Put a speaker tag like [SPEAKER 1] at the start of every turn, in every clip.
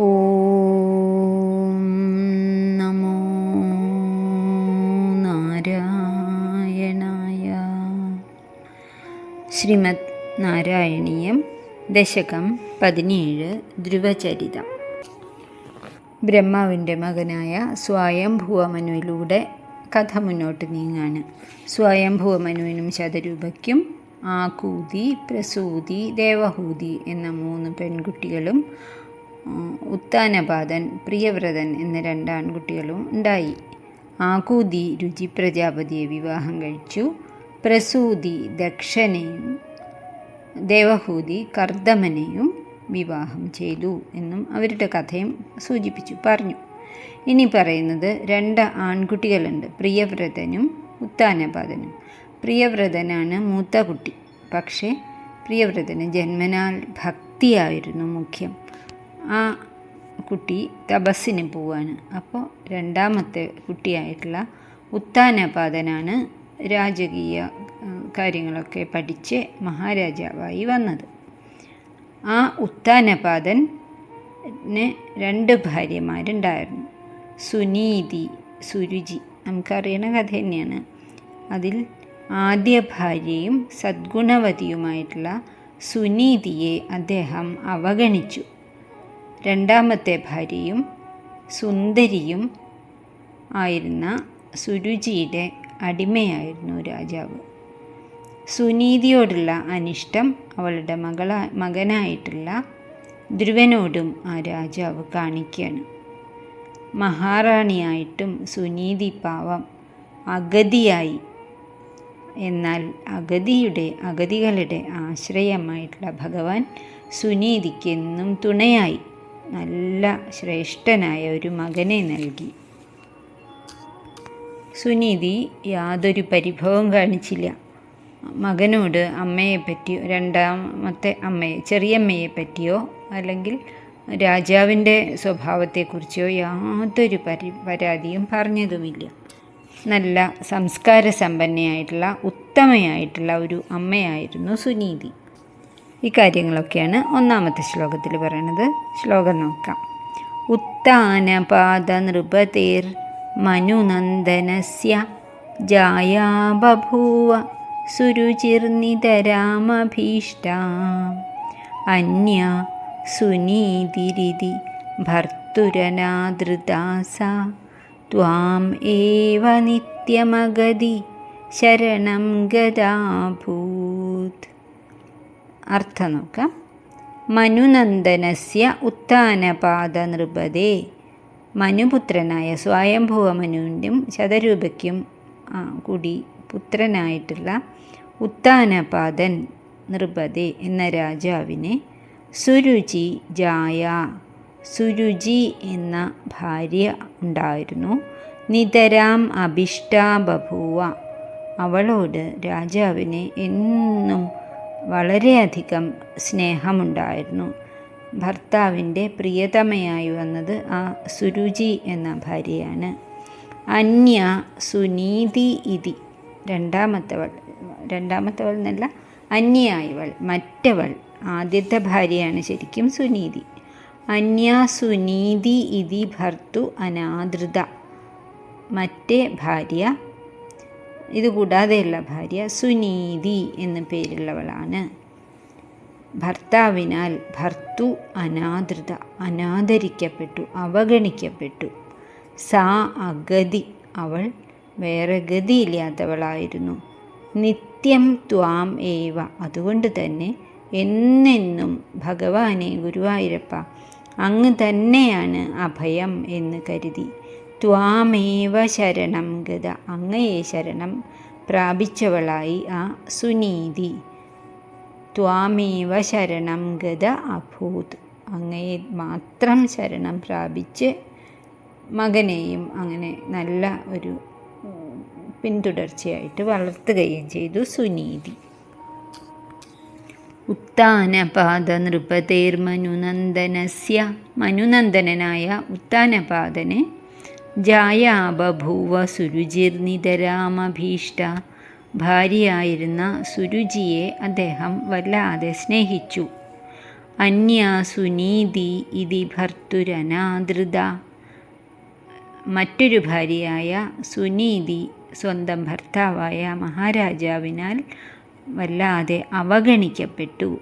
[SPEAKER 1] ഓം നമോ നാരായണായ. ശ്രീമദ് നാരായണീയം ദശകം പതിനേഴ് ധ്രുവചരിതം. ബ്രഹ്മാവിന്റെ മകനായ സ്വയംഭുവമനുവിലൂടെ കഥ മുന്നോട്ട് നീങ്ങാണ്. സ്വയംഭുവമനുവിനും ശതരൂപയ്ക്കും ആകൂതി പ്രസൂതി ദേവഹൂതി എന്ന മൂന്ന് പെൺകുട്ടികളും ഉം, ഉത്താനപാദൻ പ്രിയവ്രതൻ എന്ന രണ്ട് ആൺകുട്ടികളും ഉണ്ടായി. ആകൂതി രുചി പ്രജാപതിയെ വിവാഹം കഴിച്ചു. പ്രസൂതി ദക്ഷനെയും ദേവഹൂതി കർദമനെയും വിവാഹം ചെയ്തു എന്നും അവരുടെ കഥയും സൂചിപ്പിച്ചു പറഞ്ഞു. ഇനി പറയുന്നത് രണ്ട് ആൺകുട്ടികളുണ്ട് പ്രിയവ്രതനും ഉത്താനപാതനും പ്രിയവ്രതനാണ് മൂത്ത കുട്ടി പക്ഷേ പ്രിയവ്രതന് ജന്മനാൽ ഭക്തിയായിരുന്നു മുഖ്യം. ആ കുട്ടി തപസ്സിന് പോവാണ്. അപ്പോൾ രണ്ടാമത്തെ കുട്ടിയായിട്ടുള്ള ഉത്താനപാതനാണ് രാജകീയ കാര്യങ്ങളൊക്കെ പഠിച്ച് മഹാരാജാവായി വന്നത്. ആ ഉത്താനപാദന് രണ്ട് ഭാര്യമാരുണ്ടായിരുന്നു. സുനീതി സുരുചി നമുക്കറിയണ കഥ തന്നെയാണ്. അതിൽ ആദ്യ ഭാര്യയും സദ്ഗുണവതിയുമായിട്ടുള്ള സുനീതിയെ അദ്ദേഹം അവഗണിച്ചു. രണ്ടാമത്തെ ഭാര്യയും സുന്ദരിയും ആയിരുന്ന സുരുചിയുടെ അടിമയായിരുന്നു രാജാവ്. സുനീതിയോടുള്ള അനിഷ്ടം അവളുടെ മകള മകനായിട്ടുള്ള ധ്രുവനോടും ആ രാജാവ് കാണിക്കുകയാണ് മഹാറാണിയായിട്ടും സുനീതി പാവം അഗതിയായി. എന്നാൽ അഗതിയുടെ അഗതികളുടെ ആശ്രയമായിട്ടുള്ള ഭഗവാൻ സുനീതിക്കെന്നും തുണയായി. നല്ല ശ്രേഷ്ഠനായ ഒരു മകനെ നൽകി. സുനീതി യാതൊരു പരിഭവം കാണിച്ചില്ല. മകനോട് അമ്മയെ പറ്റിയോ രണ്ടാമത്തെ അമ്മയെ ചെറിയമ്മയെ പറ്റിയോ അല്ലെങ്കിൽ രാജാവിന്റെ സ്വഭാവത്തെക്കുറിച്ചോ യാതൊരു പരി പരാതിയും പറഞ്ഞതുമില്ല. നല്ല സംസ്കാര സമ്പന്നയായിട്ടുള്ള ഉത്തമയായിട്ടുള്ള ഒരു അമ്മയായിരുന്നു സുനീതി. ഈ കാര്യങ്ങളൊക്കെയാണ് ഒന്നാമത്തെ ശ്ലോകത്തിൽ പറയുന്നത്. ശ്ലോകം നോക്കാം. ഉത്താനപാദ നൃപതേർ മനുനന്ദനസ്യ ജായാ ബഭൂവ സുരുചിർനിതരാമഭീഷ്ട അന്യ സുനീതിരിതി ഭർത്തുരനാദൃതാസ ത്വാം ഏവ നിത്യമഗതി ശരണം ഗതാഭൂത് അർത്ഥം നോക്കാം. മനുനന്ദനസ്യ ഉത്താനപാദ നൃപതേ മനുപുത്രനായ സ്വയംഭുവമനുവിന്റെയും ശതരൂപയ്ക്കും ആ, കൂടി പുത്രനായിട്ടുള്ള ഉത്താനപാദൻ നൃപതേ എന്ന രാജാവിനെ സുരുചി ജായ. സുരുചി എന്ന ഭാര്യ ഉണ്ടായിരുന്നു. നിതരാം അഭിഷ്ടാ ബഭൂവ. അവളോട് രാജാവിനെ എന്നും വളരെയധികം സ്നേഹമുണ്ടായിരുന്നു. ഭർത്താവിന്റെ പ്രിയതമയായി വന്നത് ആ സുരുചി എന്ന ഭാര്യയാണ്. അന്യ സുനീതി ഇതി. രണ്ടാമത്തവൾ രണ്ടാമത്തവൾ എന്നല്ല അന്യായവൾ മറ്റവൾ ആദ്യത്തെ ഭാര്യയാണ് ശരിക്കും സുനീതി. അന്യ സുനീതി ഇതി ഭർത്തു അനാദൃത. മറ്റേ ഭാര്യ ഇതുകൂടാതെയുള്ള ഭാര്യ സുനീതി എന്ന പേരുള്ളവളാണ്. ഭർത്താവിനാൽ ഭർത്തു അനാദൃത അനാദരിക്കപ്പെട്ടു അവഗണിക്കപ്പെട്ടു. സാ അഗതി അവൾ വേറെ ഗതിയില്ലാത്തവളായിരുന്നു. നിത്യം ത്വാം ഏവ അതുകൊണ്ട് തന്നെ എന്നെന്നും ഭഗവാനെ ഗുരുവായൂരപ്പ അങ്ങ് തന്നെയാണ് അഭയം എന്ന് കരുതി. ത്വാമേവ ശരണം ഗത. അങ്ങയെ ശരണം പ്രാപിച്ചവളായി ആ സുനീതി. ത്വാമേവ ശരണം ഗത അഭൂത്. അങ്ങയെ മാത്രം ശരണം പ്രാപിച്ച് മകനെയും അങ്ങനെ നല്ല ഒരു പിന്തുടർച്ചയായിട്ട് വളർത്തുകയും ചെയ്തു സുനീതി. ഉത്താനപാദ നൃപതേർമനുനന്ദനസ്യ മനുനന്ദനായ ഉത്താനപാദനെ ജായാ ബഭൂവ സുരുചിർനിതരാമഭീഷ്ട. ഭാര്യയായിരുന്ന സുരുചിയെ അദ്ദേഹം വല്ലാതെ സ്നേഹിച്ചു. അന്യാ സുനീതി ഇതി ഭർത്തുരനാദൃത. മറ്റൊരു ഭാര്യയായ സുനീതി സ്വന്തം ഭർത്താവായ മഹാരാജാവിനാൽ വല്ലാതെ അവഗണിക്കപ്പെട്ടു.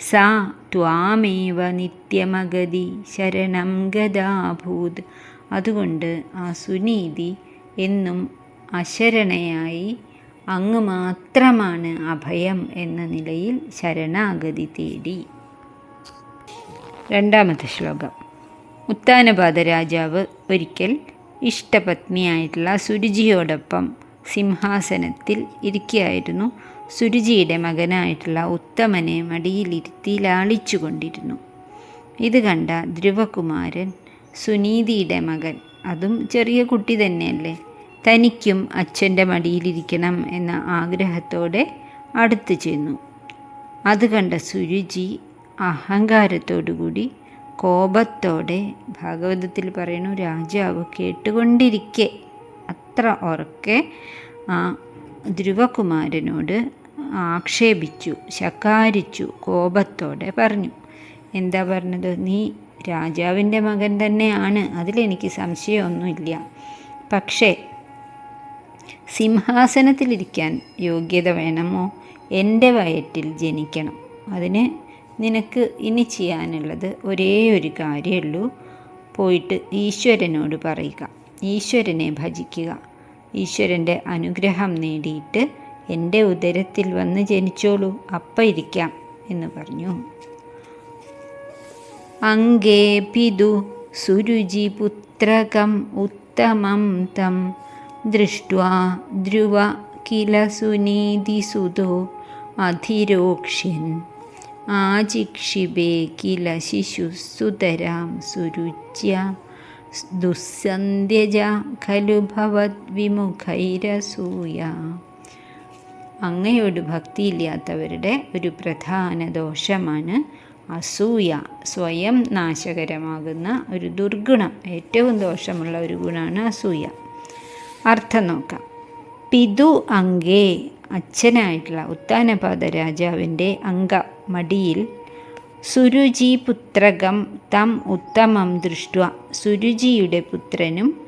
[SPEAKER 1] സാ ത്വാമേവ നിത്യമഗതി ശരണം ഗതാഭൂത് അതുകൊണ്ട് ആ സുനീതി എന്നും അശരണയായി അങ്ങ് മാത്രമാണ് അഭയം എന്ന നിലയിൽ ശരണാഗതി തേടി. രണ്ടാമത്തെ ശ്ലോകം. ഉത്താനപാത രാജാവ് ഒരിക്കൽ ഇഷ്ടപത്നിയായിട്ടുള്ള സുരുചിയോടൊപ്പം സിംഹാസനത്തിൽ ഇരിക്കുകയായിരുന്നു. സുരുചിയുടെ മകനായിട്ടുള്ള ഉത്തമനെ മടിയിലിരുത്തി ലാളിച്ചു കൊണ്ടിരുന്നു ഇത് കണ്ട ധ്രുവകുമാരൻ സുനീതിയുടെ മകൻ. അതും ചെറിയ കുട്ടി തന്നെയല്ലേ? തനിക്കും അച്ഛന്റെ മടിയിലിരിക്കണം എന്ന ആഗ്രഹത്തോടെ അടുത്തു ചെന്നു. അത് കണ്ട സുരുചി അഹങ്കാരത്തോടുകൂടി കോപത്തോടെ ഭാഗവതത്തിൽ പറയുന്നു രാജാവ് കേട്ടുകൊണ്ടിരിക്കെ. അത്ര ഉറക്കെ ആ ധ്രുവകുമാരനോട് ആക്ഷേപിച്ചു ശകാരിച്ചു കോപത്തോടെ പറഞ്ഞു. എന്താ പറഞ്ഞത്? നീ രാജാവിന്റെ മകൻ തന്നെയാണ്. അതിലെനിക്ക് സംശയമൊന്നുമില്ല. പക്ഷേ സിംഹാസനത്തിലിരിക്കാൻ യോഗ്യത വേണമോ? എന്റെ വയറ്റിൽ ജനിക്കണം. അതിന് നിനക്ക് ഇനി ചെയ്യാനുള്ളത് ഒരേ ഒരു കാര്യമുള്ളൂ പോയിട്ട് ഈശ്വരനോട് പറയുക. ഈശ്വരനെ ഭജിക്കുക. ഈശ്വരന്റെ അനുഗ്രഹം നേടിയിട്ട് എന്റെ ഉദരത്തിൽ വന്ന് ജനിച്ചോളൂ. അപ്പം ഇരിക്കാം എന്ന് പറഞ്ഞു. പിതു സുരുചിപുത്രകം ഉത്തമം തം. ദൃഷ്ട്വാ ധ്രുവ കില സുനീതിസുതോ അധിരോക്ഷ്യൻ. ആചിക്ഷിപേ കില ശിശുസുതരാം സുരുച്യ ദുസ്സന്ധ്യജ ഖലു ഭവദ്വിമുഖൈരസൂയ അങ്ങയോട് ഭക്തിയില്ലാത്തവരുടെ ഒരു പ്രധാന ദോഷമാണ് അസൂയ സ്വയം നാശകരമാകുന്ന ഒരു ദുർഗുണം. ഏറ്റവും ദോഷമുള്ള ഒരു ഗുണമാണ് അസൂയ. അർത്ഥം നോക്കാം. പിതു അങ്കേ അച്ഛനായിട്ടുള്ള ഉത്താനപാത രാജാവിന്റെ അങ്ക മടിയിൽ സുരുചി പുത്രകം തം ഉത്തമം ദൃഷ്ട സുരുചിയുടെ പുത്രനും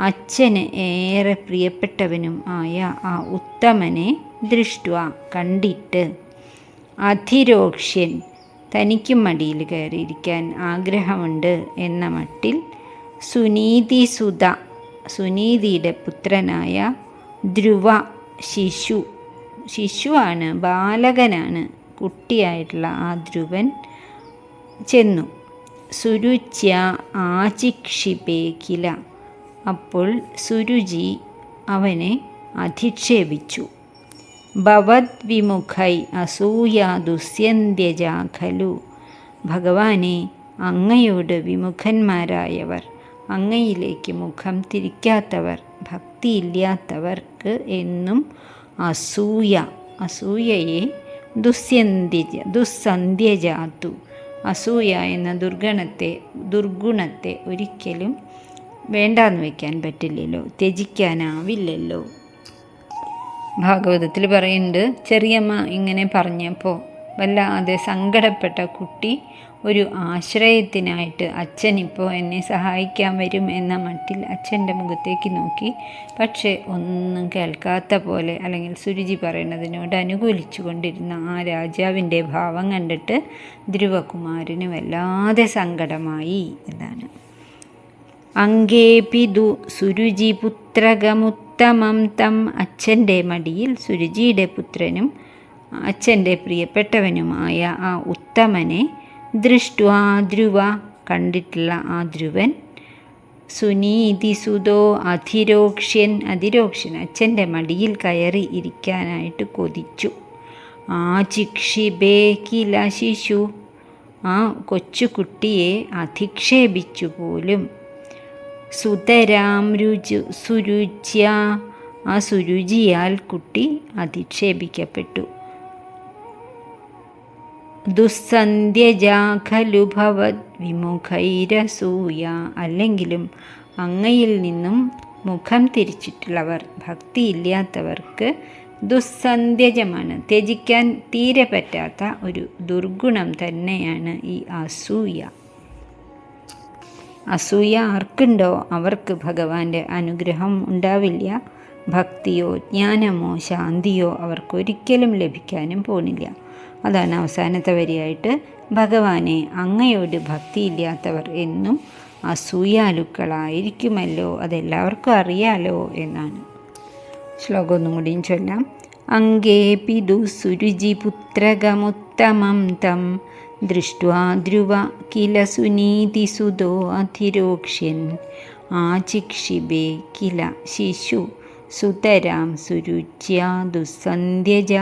[SPEAKER 1] അച്ഛന് ഏറെ പ്രിയപ്പെട്ടവനും ആയ ആ ഉത്തമനെ ദൃഷ്ട കണ്ടിട്ട്. അധിരോക്ഷ്യൻ തനിക്കും മടിയിൽ കയറിയിരിക്കാൻ ആഗ്രഹമുണ്ട് എന്ന മട്ടിൽ സുനീതി സുത സുനീതിയുടെ പുത്രനായ ധ്രുവ ശിശു ശിശുവാണ് ബാലകനാണ് കുട്ടിയായിട്ടുള്ള ആ ധ്രുവൻ ചെന്നു. സുരുച്യ ആചിക്ഷിപേക്കില അപ്പോൾ സുരുചി അവനെ അധിക്ഷേപിച്ചു. ഭവത് വിമുഖൈ അസൂയ ദുസ്യന്ത്യജ ഖലു. ഭഗവാനെ അങ്ങയോട് വിമുഖന്മാരായവർ അങ്ങയിലേക്ക് മുഖം തിരിക്കാത്തവർ ഭക്തിയില്ലാത്തവർക്ക് എന്നും അസൂയ അസൂയയെ ദുസ്യന്തിജ ദുസ്സന്ധ്യജാതു അസൂയ എന്ന ദുർഗണത്തെ ദുർഗുണത്തെ ഒരിക്കലും വേണ്ടാന്ന് വയ്ക്കാൻ പറ്റില്ലല്ലോ ത്യജിക്കാനാവില്ലല്ലോ. ഭാഗവതത്തിൽ പറയുന്നുണ്ട് ചെറിയമ്മ ഇങ്ങനെ പറഞ്ഞപ്പോൾ വല്ലാതെ സങ്കടപ്പെട്ട കുട്ടി ഒരു ആശ്രയത്തിനായിട്ട് അച്ഛൻ ഇപ്പോൾ എന്നെ സഹായിക്കാൻ വരും എന്ന മട്ടിൽ അച്ഛന്റെ മുഖത്തേക്ക് നോക്കി. പക്ഷേ ഒന്നും കേൾക്കാത്ത പോലെ അല്ലെങ്കിൽ സുരുചി പറയുന്നതിനോട് അനുകൂലിച്ചു കൊണ്ടിരുന്ന ആ രാജാവിന്റെ ഭാവം കണ്ടിട്ട് ധ്രുവകുമാരന് വല്ലാതെ സങ്കടമായി എന്നാണ്. അങ്കേപിതു സുരുചി പുത്രകമുത്തമം തം അച്ഛന്റെ മടിയിൽ സുരുചിയുടെ പുത്രനും അച്ഛന്റെ പ്രിയപ്പെട്ടവനുമായ ആ ഉത്തമനെ ദൃഷ്ടു ആ ധ്രുവ കണ്ടിട്ടുള്ള ആ ധ്രുവൻ. സുനീതി സുതോ അധിരോക്ഷ്യൻ അധിരോക്ഷ്യൻ അച്ഛന്റെ മടിയിൽ കയറി ഇരിക്കാനായിട്ട് കൊതിച്ചു. ആ ചിക്ഷിബേ കില ശിശു ആ കൊച്ചുകുട്ടിയെ അധിക്ഷേപിച്ചു പോലും സുതരാം രുചു സുരുച്യ ആ സുരുചിയാൽ കുട്ടി അധിക്ഷേപിക്കപ്പെട്ടു. ദുസ്സന്ധ്യജാഖലു ഭവത് വിമുഖൈരസൂയ അല്ലെങ്കിലും അങ്ങയിൽ നിന്നും മുഖം തിരിച്ചിട്ടുള്ളവർ ഭക്തിയില്ലാത്തവർക്ക് ദുസ്സന്ധ്യജമാണ്. ത്യജിക്കാൻ തീരെ പറ്റാത്ത ഒരു ദുർഗുണം തന്നെയാണ് ഈ അസൂയ. അസൂയ ആർക്കുണ്ടോ? അവർക്ക് ഭഗവാന്റെ അനുഗ്രഹം ഉണ്ടാവില്ല. ഭക്തിയോ ജ്ഞാനമോ ശാന്തിയോ അവർക്കൊരിക്കലും ലഭിക്കാനും പോണില്ല. അതാണ് അവസാനത്തെ വരിയായിട്ട് ഭഗവാനെ അങ്ങയോട് ഭക്തിയില്ലാത്തവർ എന്നും അസൂയാലുക്കളായിരിക്കുമല്ലോ അതെല്ലാവർക്കും അറിയാലോ എന്നാണ്. ശ്ലോകം ഒന്നും കൂടിയും ചൊല്ലാം. അങ്കേപി ദുസുരുചിപുത്രകമുത്തമം തം ദൃഷ്ട്വാ ധ്രുവ കില സുനീതിസുതോ അധിരോക്ഷ്യൻ. ആചിക്ഷിബേ കില ശിശു സുതരാം സുരുച്യാ ദുസ്സന്ധ്യജ